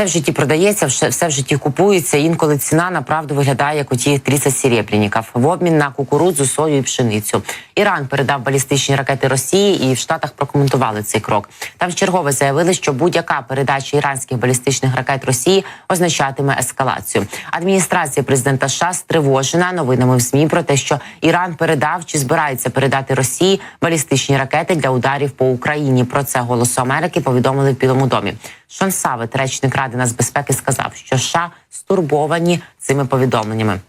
Все в житті продається, все, в житті купується. Інколи ціна направду виглядає як оті 30 серебряників в обмін на кукурудзу, сою і пшеницю. Іран передав балістичні ракети Росії, і в Штатах прокоментували цей крок. Там чергове заявили, що будь-яка передача іранських балістичних ракет Росії означатиме ескалацію. Адміністрація президента США стривожена новинами в змі про те, що Іран передав чи збирається передати Росії балістичні ракети для ударів по Україні. Про це голосу Америки повідомили в Білому домі. Шон Савет, речник Ради нацбезпеки, сказав, що США стурбовані цими повідомленнями.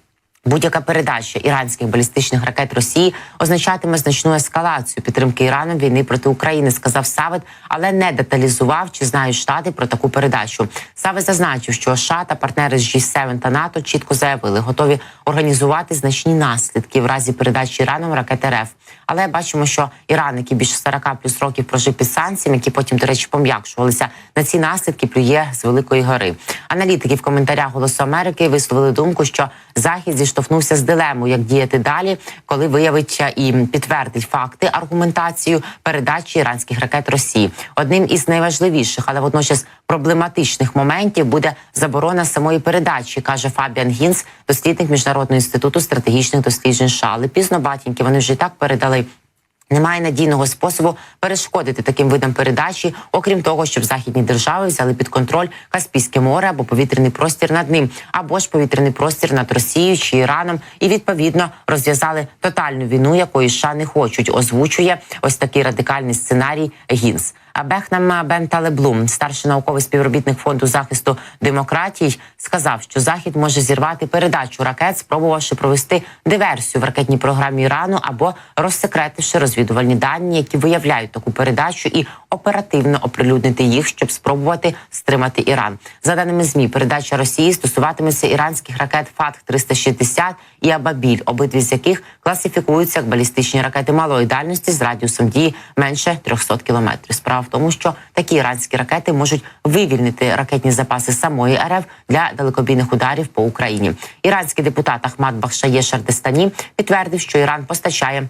Будь-яка передача іранських балістичних ракет Росії означатиме значну ескалацію підтримки Іраном війни проти України, сказав Савет, але не деталізував, чи знають штати про таку передачу. Савет зазначив, що США та партнери з G7 та НАТО чітко заявили, готові організувати значні наслідки в разі передачі Іраном ракет РФ. Але бачимо, що Іран, який більше 40 плюс років прожив під санкціями, які потім, до речі, пом'якшувалися на ці наслідки, плює з великої гори. Аналітики в коментарях Голосу Америки висловили думку, що захід зіштовхнувся з дилемою, як діяти далі, коли виявиться і підтвердить факти аргументацію передачі іранських ракет Росії. Одним із найважливіших, але водночас проблематичних моментів буде заборона самої передачі, каже Фабіан Гінс, дослідник міжнародного інституту стратегічних досліджень США. Але пізно батіньки вони вже і так передали. Немає надійного способу перешкодити таким видам передачі, окрім того, щоб західні держави взяли під контроль Каспійське море або повітряний простір над ним, або ж повітряний простір над Росією чи Іраном, і відповідно розв'язали тотальну війну, якої США не хочуть. Озвучує ось такий радикальний сценарій Гінс. Бехнам Бен Талеблум, старший науковий співробітник фонду захисту демократій, сказав, що захід може зірвати передачу ракет, спробувавши провести диверсію в ракетній програмі Ірану або розсекретивши розвідувальні дані, які виявляють таку передачу, і оперативно оприлюднити їх, щоб спробувати стримати Іран. За даними змі, передача Росії стосуватиметься іранських ракет ФАТХ 360 і Абабіль, обидві з яких класифікуються як балістичні ракети малої дальності з радіусом дії менше 300 кілометрів. Справа в тому, що такі іранські ракети можуть вивільнити ракетні запаси самої РФ для далекобійних ударів по Україні. Іранський депутат Ахмад Бахшає Шардестані підтвердив, що Іран постачає.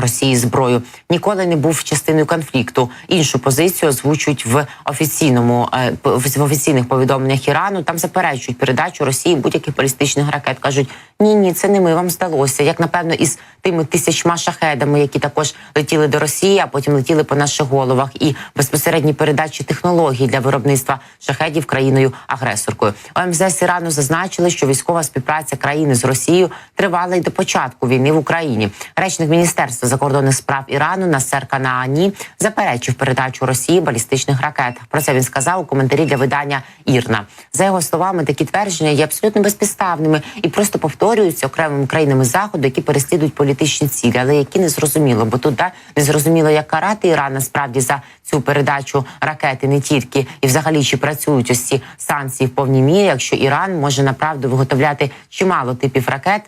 Росії зброю ніколи не був частиною конфлікту. Іншу позицію озвучують в офіційному е, в офіційних повідомленнях Ірану. Там заперечують передачу Росії будь-яких балістичних ракет. кажуть: ні, ні, це не ми вам здалося. Як напевно, із тими тисячма шахедами, які також летіли до Росії, а потім летіли по наших головах, і безпосередні передачі технологій для виробництва шахедів країною агресоркою. ОМЗС Ірану зазначили, що військова співпраця країни з Росією тривала й до початку війни в Україні. Речник міністерства закордонних справ Ірану Насер Канаані заперечив передачу Росії балістичних ракет. Про це він сказав у коментарі для видання Ірна. За його словами, такі твердження є абсолютно безпідставними і просто повторюються окремими країнами заходу, які переслідують політичні цілі, але які не зрозуміло, бо тут да, не зрозуміло, як карати Іран насправді за цю передачу ракети не тільки і, взагалі, чи працюють ось ці санкції в повній мірі, якщо Іран може направду виготовляти чимало типів ракет.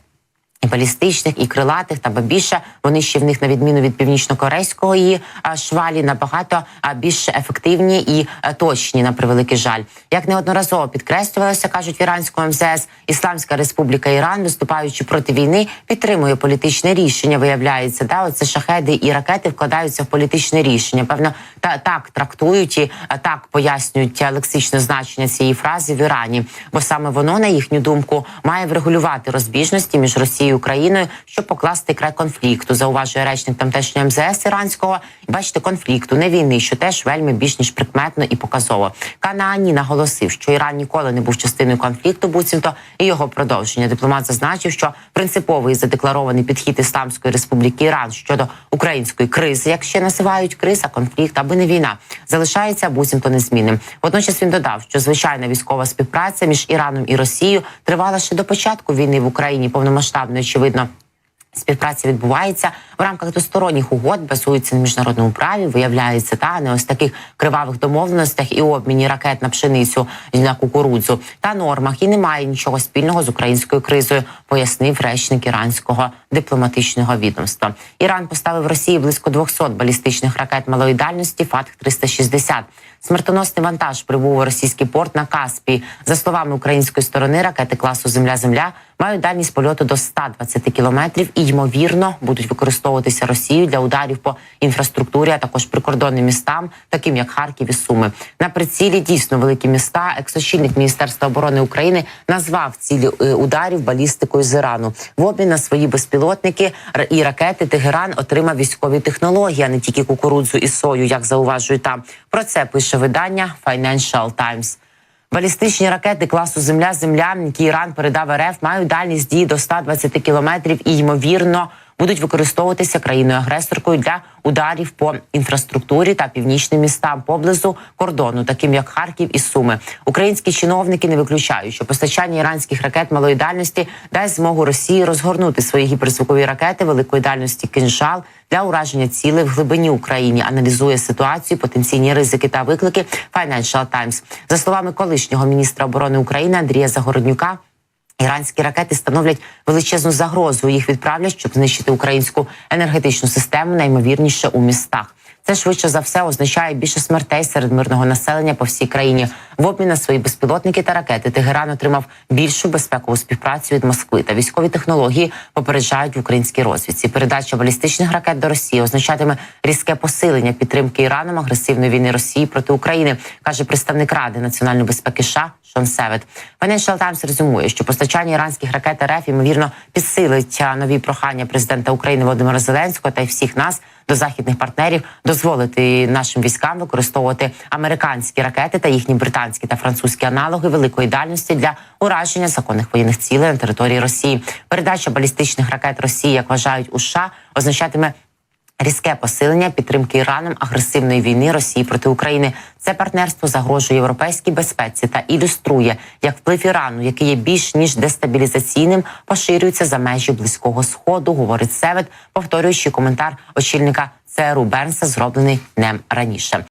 І балістичних, і крилатих та більше вони ще в них на відміну від північно-корейського її швалі набагато більш ефективні і е, точні на превеликий жаль. Як неодноразово підкреслювалося, кажуть в іранському МЗС, Ісламська Республіка Іран, виступаючи проти війни, підтримує політичне рішення. Виявляється, да оце шахеди і ракети вкладаються в політичне рішення. Певно, та так трактують і е, так пояснюють лексичне значення цієї фрази в Ірані, бо саме воно, на їхню думку, має врегулювати розбіжності між Росією. Україною, щоб покласти край конфлікту, зауважує речник тамтешнього МЗС іранського. Бачите, конфлікту, не війни, що теж вельми більш ніж прикметно і показово. Канаані наголосив, що Іран ніколи не був частиною конфлікту, буцімто і його продовження. Дипломат зазначив, що принциповий задекларований підхід Ісламської республіки Іран щодо української кризи, як ще називають криза, конфлікт аби не війна, залишається буцімто незмінним. Водночас він додав, що звичайна військова співпраця між Іраном і Росією тривала ще до початку війни в Україні повномасштабної очевидно. Співпраця відбувається в рамках двосторонніх угод, базується на міжнародному праві. Виявляється, та не ось таких кривавих домовленостях і обміні ракет на пшеницю і на кукурудзу та нормах і немає нічого спільного з українською кризою, пояснив речник іранського дипломатичного відомства. Іран поставив Росії близько 200 балістичних ракет малої дальності ФАТХ 360 Смертоносний вантаж прибув у російський порт на Каспі. За словами української сторони, ракети класу Земля-Земля мають дальність польоту до 120 кілометрів і ймовірно будуть використовуватися Росією для ударів по інфраструктурі, а також прикордонним містам, таким як Харків і Суми. На прицілі дійсно великі міста. Екс-очільник Міністерства оборони України назвав цілі е, ударів балістикою з Ірану. В обмін на свої безпілотники і ракети Тегеран отримав військові технології, а не тільки кукурудзу і сою, як зауважують там. Про це пише видання Financial Times. Балістичні ракети класу Земля Земля, які Іран передав РФ, мають дальність дії до 120 кілометрів і ймовірно будуть використовуватися країною агресоркою для ударів по інфраструктурі та північним містам поблизу кордону, таким як Харків і Суми. Українські чиновники не виключають, що постачання іранських ракет малої дальності дасть змогу Росії розгорнути свої гіперзвукові ракети великої дальності кинжал для ураження цілей в глибині України. Аналізує ситуацію, потенційні ризики та виклики Financial Times. За словами колишнього міністра оборони України Андрія Загороднюка. Іранські ракети становлять величезну загрозу. Їх відправлять, щоб знищити українську енергетичну систему, наймовірніше у містах. Це швидше за все означає більше смертей серед мирного населення по всій країні. В обмін на свої безпілотники та ракети Тегеран отримав більшу безпекову співпрацю від Москви та військові технології попереджають в українській розвідці. Передача балістичних ракет до Росії означатиме різке посилення підтримки Іраном агресивної війни Росії проти України, каже представник Ради національної безпеки США Шон Севет. Financial Times резюмує, що постачання іранських ракет РФ ймовірно підсилить нові прохання президента України Володимира Зеленського та й всіх нас до західних партнерів дозволити нашим військам використовувати американські ракети та їхні британські та французькі аналоги великої дальності для ураження законних воєнних цілей на території Росії. Передача балістичних ракет Росії, як вважають у США, означатиме Різке посилення підтримки Іраном агресивної війни Росії проти України. Це партнерство загрожує європейській безпеці та ілюструє, як вплив Ірану, який є більш ніж дестабілізаційним, поширюється за межі близького сходу. Говорить Севет, повторюючи коментар очільника ЦРУ Бернса, зроблений днем раніше.